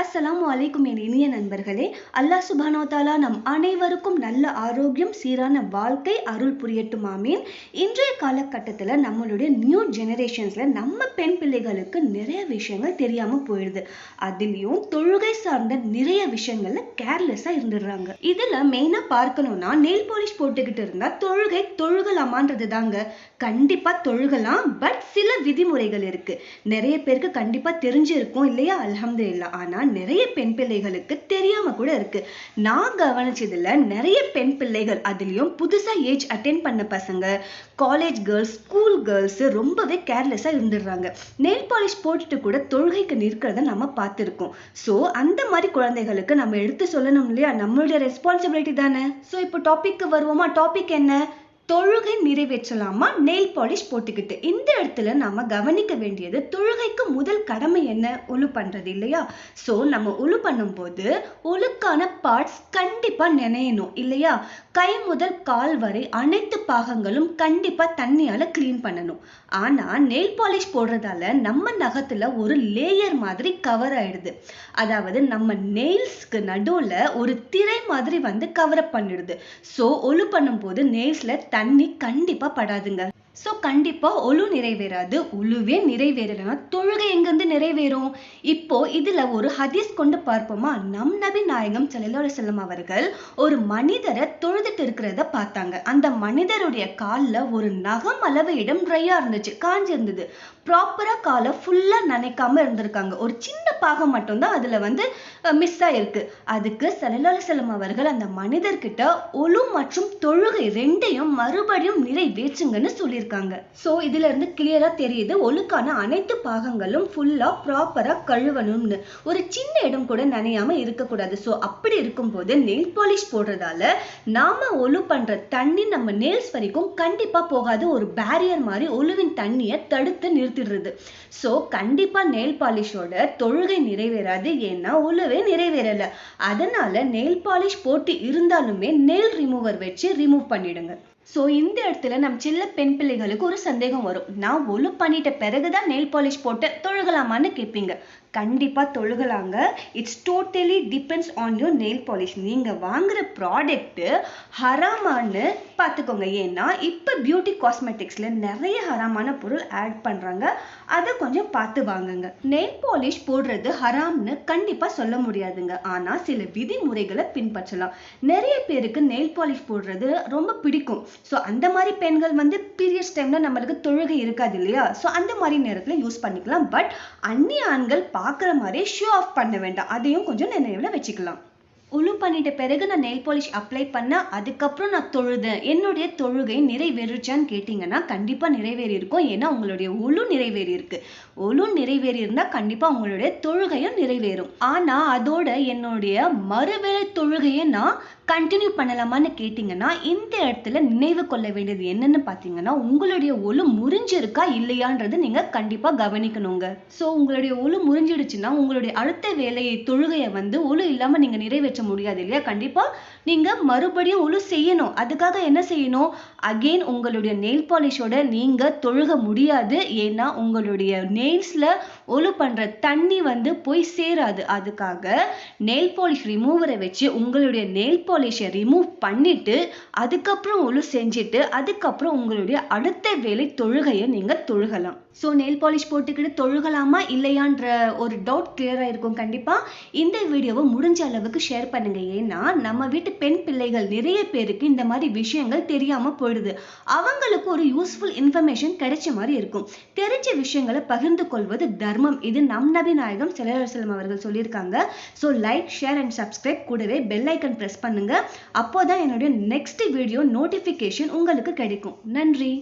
அஸ்ஸலாமு அலைக்கும் என் இனிய நண்பர்களே அல்லாஹ் சுபானோ தாலா நம் அனைவருக்கும் நல்ல ஆரோக்கியம் சீரான வாழ்க்கை அருள் புரியட்டும் ஆமீன். இன்றைய காலகட்டத்தில் நம்மளுடைய நியூ ஜெனரேஷன்ஸில் நம்ம பெண் பிள்ளைகளுக்கு நிறைய விஷயங்கள் தெரியாமல் போயிடுது. அதுலேயும் தொழுகை சார்ந்த நிறைய விஷயங்கள்ல கேர்லெஸ்ஸாக இருந்துடுறாங்க. இதில் மெயினாக பார்க்கணும்னா நெயில் பாலிஷ் போட்டுக்கிட்டு இருந்தால் தொழுகை தொழுகலாமான்றது தாங்க கண்டிப்பாக தொழுகலாம் பட் சில விதிமுறைகள் இருக்குது நிறைய பேருக்கு கண்டிப்பாக தெரிஞ்சிருக்கும் இல்லையா? அல்ஹம்துலில்லாஹ். ஆனால் நிறைய பெண் பிள்ளைகளுக்கு தெரியாம கூட இருக்கு. நான் கவனிச்சதுல நிறைய பெண் பிள்ளைகள் அதுலயும் புதுசா ஏஜ் அட்டென்ட் பண்ண பசங்க காலேஜ் கேர்ள்ஸ் ஸ்கூல் கேர்ள்ஸ் ரொம்பவே கேர்லெஸ்ஸா இருந்துடுறாங்க. நெயில் பாலிஷ் போட்டுட்டு கூட தொழுகைக்கு நிற்கிறத நம்ம பார்த்துருக்கோம். ஸோ அந்த மாதிரி குழந்தைகளுக்கு நம்ம எடுத்து சொல்லணும் இல்லையா? நம்மளுடைய ரெஸ்பான்சிபிலிட்டி தானே? ஸோ இப்போ டாபிக் வருவோமா? டாபிக் என்ன? தொழுகை நிறைவேற்றலாமா? நெயில் பாலிஷ் போட்டுக்கிட்டு. இந்த இடத்துல நம்ம கவனிக்க வேண்டியது தொழுகைக்கு முதல் கடமை என்ன? ஒழு பண்ணுறது இல்லையா? ஸோ நம்ம ஒழு பண்ணும்போது ஒழுக்கான பார்ட்ஸ் கண்டிப்பாக நினையணும் இல்லையா? கை முதல் கால் வரை அனைத்து பாகங்களும் கண்டிப்பாக தண்ணியால் க்ளீன் பண்ணணும். ஆனால் நெயில் பாலிஷ் போடுறதால நம்ம நகத்தில் ஒரு லேயர் மாதிரி கவர் ஆயிடுது. அதாவது நம்ம நெயில்ஸ்க்கு நடுவில் ஒரு திரை மாதிரி வந்து கவர் அப் பண்ணிடுது. ஸோ ஒழு பண்ணும்போது நெயில்ஸில் தண்ணி கண்டிப்பா படாதுங்க. ஸோ கண்டிப்பாக ஒழு நிறைவேறாது. உழுவே நிறைவேறலைன்னா தொழுகை எங்கேருந்து நிறைவேறும்? இப்போ இதில் ஒரு ஹதீஸ் கொண்டு பார்ப்போமா? நம் நபி நாயகம் ஸல்லல்லாஹு செல்லம் அவர்கள் ஒரு மனிதரை தொழுதுட்டு இருக்கிறத பார்த்தாங்க. அந்த மனிதருடைய காலில் ஒரு நகம் அளவு இடம் ட்ரையாக இருந்துச்சு காஞ்சி இருந்தது காலை ஃபுல்லாக நினைக்காம இருந்திருக்காங்க. ஒரு சின்ன பாகம் மட்டும்தான் அதில் வந்து மிஸ் ஆகிருக்கு அதுக்கு ஸல்லல்லாஹு செல்லம் அவர்கள் அந்த மனிதர்கிட்ட ஒழு மற்றும் தொழுகை ரெண்டையும் மறுபடியும் நிறைவேற்றுங்கன்னு சொல்லியிருக்காங்க. ஸோ இதுல இருந்து கிளியரா தெரியுது ஒழுக்கான அனைத்து பாகங்களும் ஃபுல்லா ப்ராப்பரா கழுவணும்னு. ஒரு சின்ன இடம் கூட நனையாம இருக்கக்கூடாது. ஸோ அப்படி இருக்கும்போது நெயில் பாலிஷ் போடுறதால நாம ஒழு பண்ற தண்ணி நம்ம நெயில்ஸ் வரைக்கும் கண்டிப்பா போகாது. ஒரு பேரியர் மாதிரி ஒழுவின் தண்ணியை தடுத்து நிறுத்திடுறது. ஸோ கண்டிப்பா நெயில் பாலிஷோட தொழுகை நிறைவேறாது. ஏன்னா ஒழுவே நிறைவேறல. அதனால நெயில் பாலிஷ் போட்டு இருந்தாலுமே நெயில் ரிமூவர் வச்சு ரிமூவ் பண்ணிடுங்க. ஸோ இந்த இடத்துல நம் சின்ன பெண் பிள்ளைகளுக்கு ஒரு சந்தேகம் வரும். நான் ஒழு பண்ணிட்ட பிறகு தான் நெயில் பாலிஷ் போட்டு தொழுகலாமான்னு கேட்பீங்க. கண்டிப்பாக தொழுகலாங்க. It's totally depends on your nail polish நீங்கள் வாங்குற ப்ராடக்ட்டு ஹராமான்னு பார்த்துக்கோங்க. ஏன்னா இப்போ பியூட்டி காஸ்மெட்டிக்ஸில் நிறைய ஹராமான பொருள் ஆட் பண்ணுறாங்க அதை கொஞ்சம் பார்த்து வாங்குங்க. நெயில் பாலிஷ் போடுறது ஹராம்னு கண்டிப்பாக சொல்ல முடியாதுங்க. ஆனால் சில விதிமுறைகளை பின்பற்றலாம். நிறைய பேருக்கு நெயில் பாலிஷ் போடுறது ரொம்ப பிடிக்கும். ஸோ அந்த மாதிரி பெண்கள் வந்து பீரியட்ஸ் டைம்ல நம்மளுக்கு தொழுகை இருக்காது இல்லையா? ஸோ அந்த மாதிரி நேரத்தில் யூஸ் பண்ணிக்கலாம். பட் அந்நிய ஆண்கள் பார்க்குற மாதிரி ஷோ ஆஃப் பண்ண வேண்டாம். அதையும் கொஞ்சம் நினைவில் வச்சுக்கலாம். உழு பண்ணிட்ட பிறகு நான் நெயில் பாலிஷ் அப்ளை பண்ண அதுக்கப்புறம் நான் தொழுதேன். என்னுடைய தொழுகை நிறைவேறுச்சான்னு கேட்டிங்கன்னா கண்டிப்பாக நிறைவேறி இருக்கும் ஏன்னா உங்களுடைய உழு நிறைவேறி இருக்கு உழு நிறைவேறி இருந்தால் கண்டிப்பாக உங்களுடைய தொழுகையும் நிறைவேறும். ஆனால் அதோட என்னுடைய மறுவேளை தொழுகையை நான் கண்டினியூ பண்ணலாமான்னு கேட்டிங்கன்னா இந்த இடத்துல நினைவு கொள்ள வேண்டியது என்னன்னு பார்த்தீங்கன்னா உங்களுடைய ஒழு முறிஞ்சிருக்கா இல்லையான்றது நீங்கள் கண்டிப்பாக கவனிக்கணுங்க. ஸோ உங்களுடைய ஒழு முறிஞ்சிடுச்சுன்னா உங்களுடைய அடுத்த வேலையை தொழுகையை வந்து ஒழு இல்லாமல் நீங்கள் நிறைவேற்ற முடியாது இல்லையா? கண்டிப்பாக நீங்கள் மறுபடியும் உழு செய்யணும். அதுக்காக என்ன செய்யணும்? அகெயின் உங்களுடைய நெயில் பாலிஷோட நீங்கள் தொழுக முடியாது. ஏன்னா உங்களுடைய நெயில்ஸில் ஒழு பண்ணுற தண்ணி வந்து போய் சேராது. அதுக்காக நெயில் பாலிஷ் ரிமூவரை வச்சு உங்களுடைய நெயில் பாலிஷை ரிமூவ் பண்ணிட்டு அதுக்கப்புறம் ஒழு செஞ்சுட்டு அதுக்கப்புறம் உங்களுடைய அடுத்த வேலை தொழுகையை நீங்கள் தொழுகலாம். ஸோ நெயில் பாலிஷ் போட்டுக்கிட்டு தொழுகலாமா இல்லையான்ற ஒரு டவுட் கிளியராக இருக்கும் கண்டிப்பாக இந்த வீடியோவை முடிஞ்ச அளவுக்கு ஷேர் பண்ணுங்க. ஏன்னா நம்ம வீட்டு பெண் பிள்ளைகள் நிறைய பேருக்கு இந்த மாதிரி விஷயங்கள் தெரியாமல் போயிடுது. அவங்களுக்கு ஒரு யூஸ்ஃபுல் இன்ஃபர்மேஷன் கிடைச்ச மாதிரி இருக்கும். தெரிஞ்ச விஷயங்களை பகிர்ந்து கொள்வது தர்மம். இது நம் நபி நாயகம் செல்லம் அவர்கள் சொல்லியிருக்காங்க. So like share and subscribe கூடவே பெல் ஐக்கன் ப்ரெஸ் பண்ணுங்க. அப்போதான் என்னுடைய நெக்ஸ்ட் வீடியோ நோட்டிஃபிகேஷன் உங்களுக்கு கிடைக்கும். நன்றி.